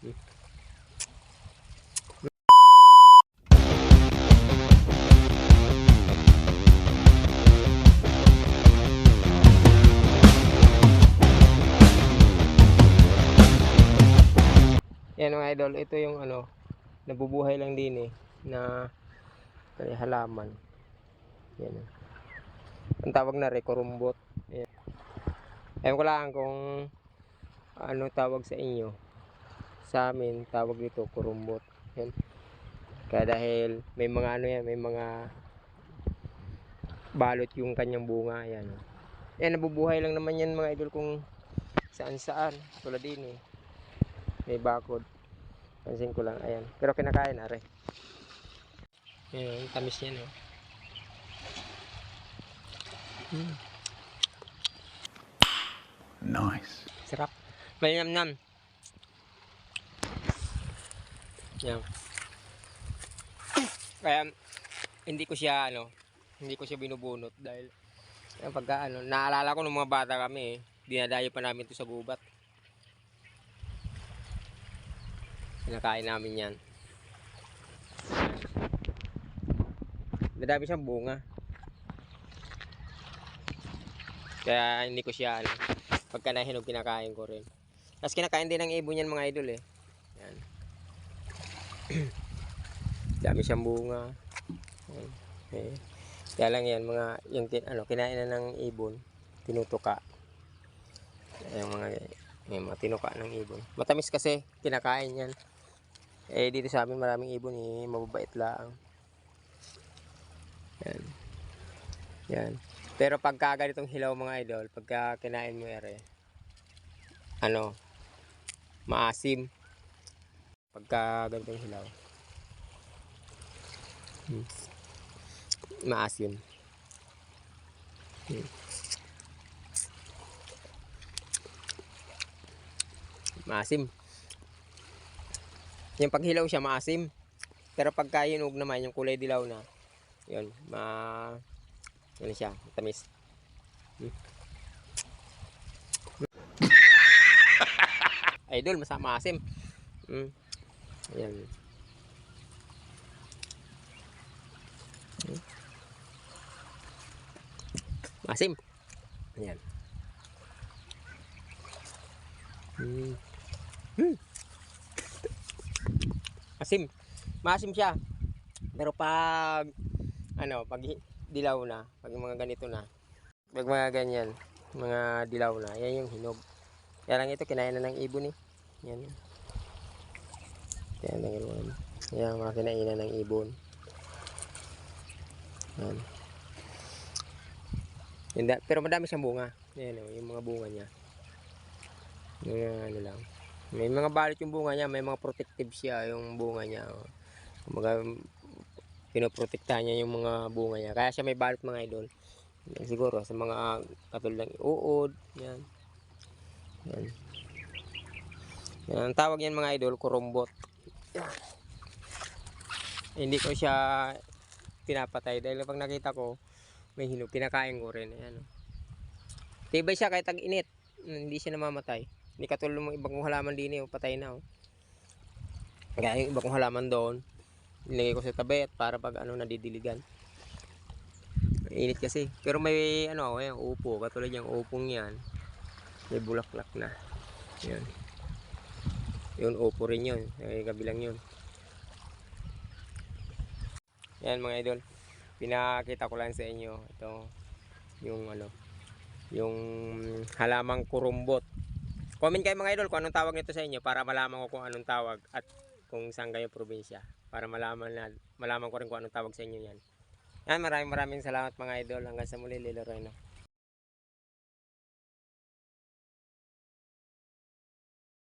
Yan mga idol, ito yung ano, nabubuhay lang din eh, na kaya halaman. Yan. Ang tawag na rekurumbot. Yan. Ewan ko lang kung ano tawag sa inyo. Sa amin, tawag dito kurumbot. Yan. Kaya dahil may mga ano yan, may mga balot yung kanyang bunga. Yan. Yan, nabubuhay lang naman yan mga idol kung saan saan. Tulad din eh. May bakod. Pansin ko lang, ayan. Pero kinakain. Ayan, yung tamis niya no. Mm, Nice. sarap. May nam nam. Yan. Kaya hindi ko siya ano, hindi ko siya binubunot dahil yung pagka ano, naalala ko nung mga bata kami eh, dinadayo pa namin to sa gubat. Kinakain namin yan. Madami siyang bunga. Kaya hindi ko siya ano, pagka nahinog kinakain ko rin. Tapos kinakain din ng ibon yan mga idol eh. Dami siyang bunga. Okay. Kaya lang yan mga yung tin, ano kinain na ng ibon, tinutuka. Yung mga yung mga tinuka ng ibon. Matamis kasi kinakain yan. Eh dito sa amin maraming ibon eh, mababait lang. Yan. Yan. Pero pagka ganitong hilaw mga idol, pagka kinain mo ere, ano, maasim. Pagka ganitong hilaw. Hmm. Maasim. Hmm. Maasim. Yung paghilaw siya maasim. Pero pagka hinog naman, yung kulay dilaw na, yun, ma... Ano siya, tamis. Hmm. Idol, masama asim. Hmm. Ayan. Masim. Ayan. Hmm. Masim. Masim siya. Pero pag ano, pag dilaw na, pag mga ganito na, pag mga ganyan, mga dilaw na, yan yung hinog. Kaya lang ito, kinain na ng ibon eh. Yan. Kaya lang yun. Yan, mga kinainan ng ibon. Yan. Yan da- pero madami siyang bunga. Yan o, yung mga bunga niya. Yung ano lang. May mga balot yung bunga niya, may mga protective siya yung bunga niya. O. Kumbaga, pinoprotektahan niya yung mga bunga niya. Kaya siya may balot mga idol. Yan, siguro sa mga katulad ng uod, yan. Yan. Yan, ang tawag yan mga idol, kurumbot. Hindi ko siya pinapatay dahil pag nakita ko may hinog, kinakain ko rin. Ayan. Tibay siya kahit tag-init. Hindi siya namamatay. Hindi katulad ng ibang kong halaman din eh, patay na. Oh. Kaya yung ibang kong halaman doon, nilagay ko sa tabi at para pag ano nadidiligan. Mainit kasi. Pero may ano, ayan, upo. Katulad yung upong yan. May bulaklak na. Yan. Yun, upo rin yun. Ay, kabilang yun. Yan mga idol. Pinakita ko lang sa inyo. Ito, yung ano, yung halamang kurumbot. Comment kayo mga idol kung anong tawag nito sa inyo para malaman ko kung anong tawag at kung saan kayo probinsya para malaman na malaman ko rin kung anong tawag sa inyo yan. Yan, maraming maraming salamat mga idol. Hanggang sa muli, Lilo Reno.